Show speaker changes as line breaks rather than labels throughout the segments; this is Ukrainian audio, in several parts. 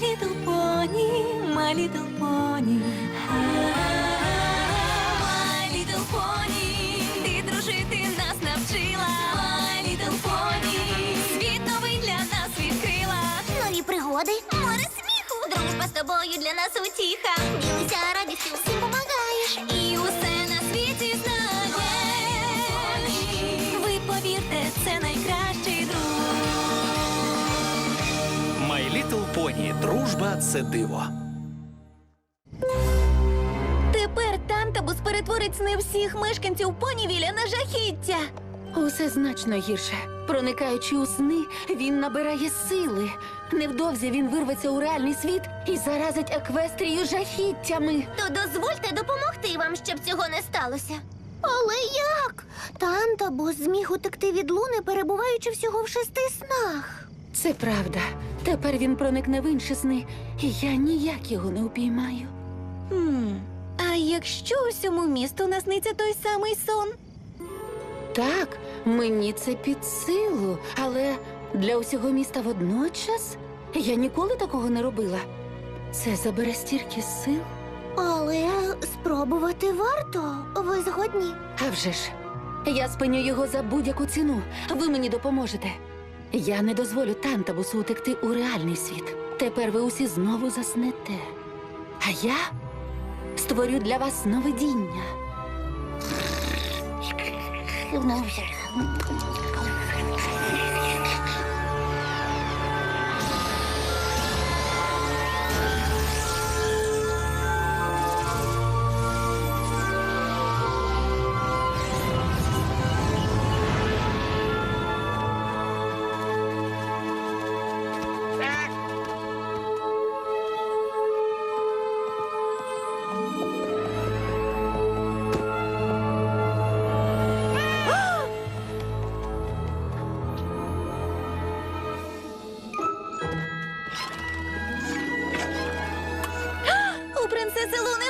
Little pony, my little pony. My little pony, ти дружити нас навчила. My little pony, світ новий для нас відкрила.
Нові пригоди, море сміху. Дружба з тобою для нас утіха. Ділися
Дружба це диво.
Тепер Тантабус перетворить сни всіх мешканців понівіля на жахіття.
Усе значно гірше. Проникаючи у сни, він набирає сили. Невдовзі він вирветься у реальний світ і заразить еквестрію жахіттями.
То дозвольте допомогти вам, щоб цього не сталося. Але як? Тантабус зміг утекти від луни, перебуваючи всього в шести снах.
Це правда. Тепер він проникне в інші сни, і я ніяк його не упіймаю.
Хм. А якщо усьому місту насниться той самий сон?
Так, мені це під силу, але для усього міста водночас я ніколи такого не робила. Це забере стільки сил.
Але спробувати варто. Ви згодні?
А вже ж, я спиню його за будь-яку ціну. Ви мені допоможете. Я не дозволю Тантабусу утекти у реальний світ. Тепер ви усі знову заснете. А я створю для вас сновидіння.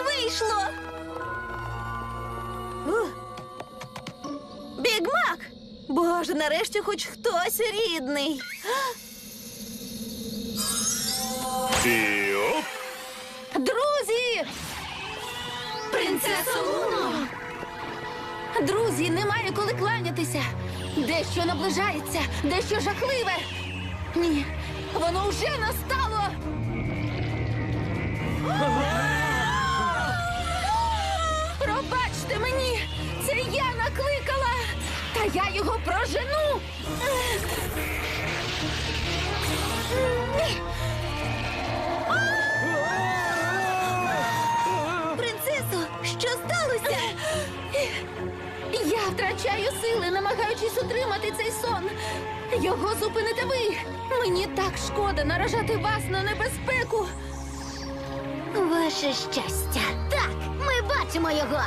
Вийшло. Ух. Біг Мак! Боже, нарешті хоч хтось рідний.
І оп!
Друзі!
Принцеса Луно!
Друзі, немає коли кланятися. Дещо наближається, дещо жахливе. Ні, воно вже настало. Пробачте мені, це я накликала, та я його прожену.
Принцесо, що сталося?
Я втрачаю сили, намагаючись утримати цей сон. Його зупините ви. Мені так шкода наражати вас на небезпеку.
Ваше щастя. Так, ми бачимо його.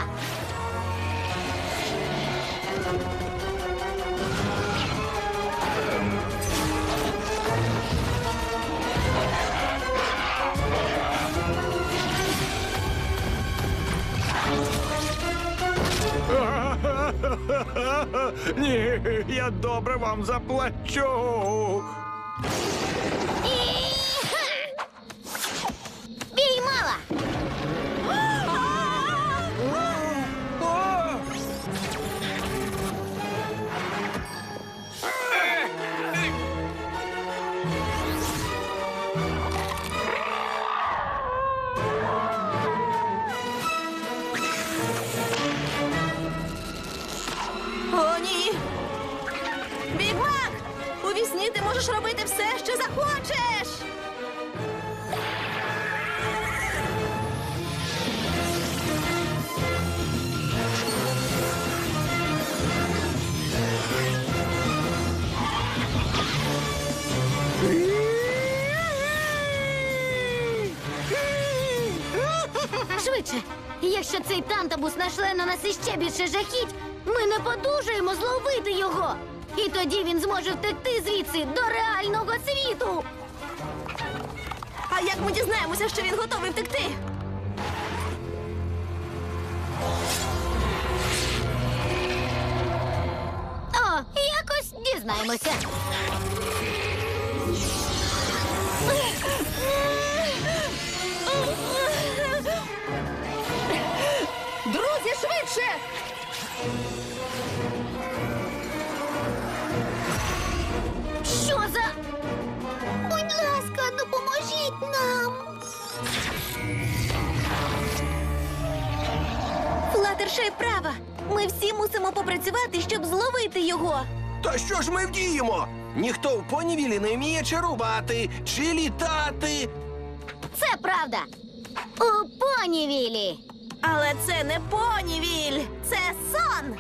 Ні, я добре вам заплачу.
Швидше, якщо цей тантабус нашле на нас іще більше жахіть, ми не подужаємо зловити його. І тоді він зможе втекти звідси до реального світу.
А як ми дізнаємося, що він готовий втекти?
О, якось дізнаємося.
Флатершай права. Ми всі мусимо попрацювати, щоб зловити його.
То що ж ми вдіємо? Ніхто в понівілі не вміє чи рубати, чи літати.
Це правда. У понівілі.
Але це не понівіль, це сон.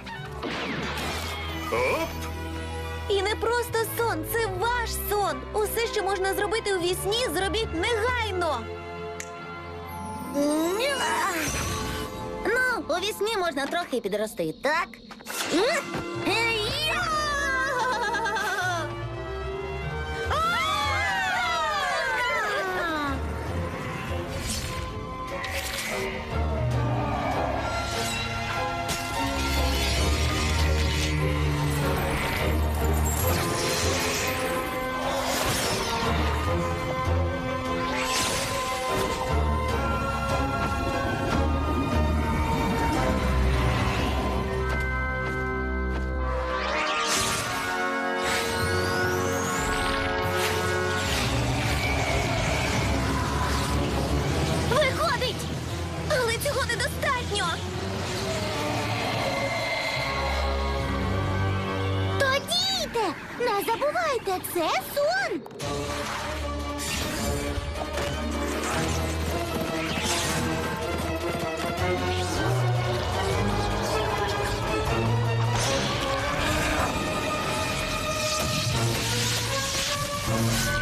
Оп!
І не просто сон, це ваш сон. Усе, що можна зробити у вісні, зробіть негайно.
Ну, у вісні можна трохи підрости, так? Гей-я! Не забувайте, це сон!
Я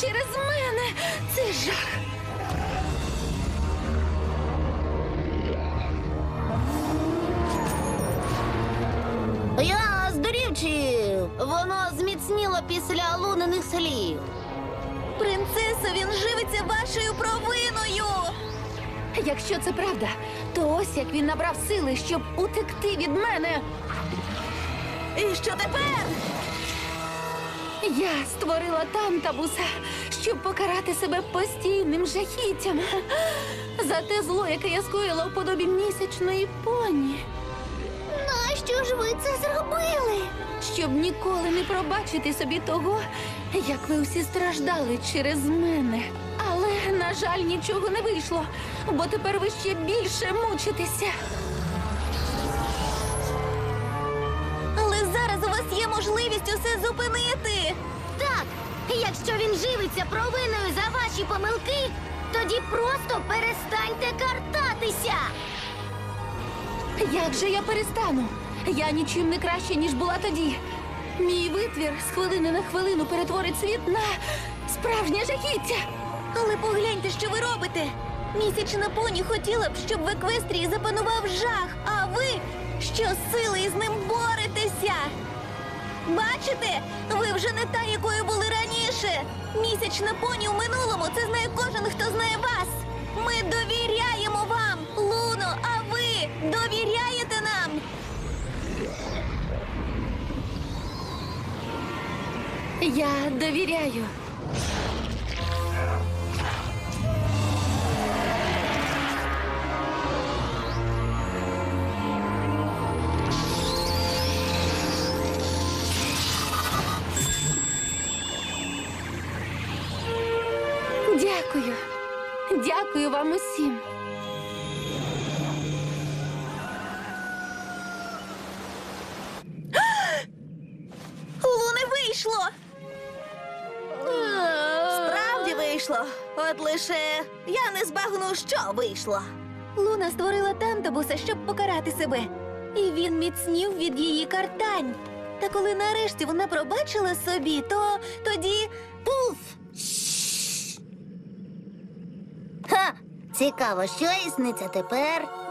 через мене. Це жах.
Я здурів, чи воно зміцніло після луниних слів.
Принцесо, він живиться вашою провиною.
Якщо це правда, то ось як він набрав сили, щоб утекти від мене.
І що тепер?
Я створила тантабуса, щоб покарати себе постійним жахіттям за те зло, яке я скоїла в подобі місячної поні,
Нащо ж ви це зробили?
щоб ніколи не пробачити собі того, як ви всі страждали через мене. Але, на жаль, нічого не вийшло, бо тепер ви ще більше мучитеся.
Але зараз у вас є можливість усе зупинити.
Живиться провиною за ваші помилки, тоді просто перестаньте картатися.
Як же я перестану? Я нічим не краще, ніж була тоді. Мій витвір з хвилини на хвилину перетворить світ на справжнє жахіття.
Але погляньте, що ви робите. Місячна поні хотіла б, щоб в еквестрії запанував жах, а ви щосили із ним боретеся. Бачите, ви вже не та, якою були раніше. Місячна поні у минулому це знає кожен, хто знає вас. Ми довіряємо вам, Луно, а ви довіряєте нам.
Я довіряю. Дякую вам усім.
Луни вийшло. Справді вийшло. От лише я не збагну, що вийшло. Луна створила тантабуса, щоб покарати себе. І він міцнів від її картань. Та коли нарешті вона пробачила собі, то тоді пуф!
Ха! Цікаво, що і тепер.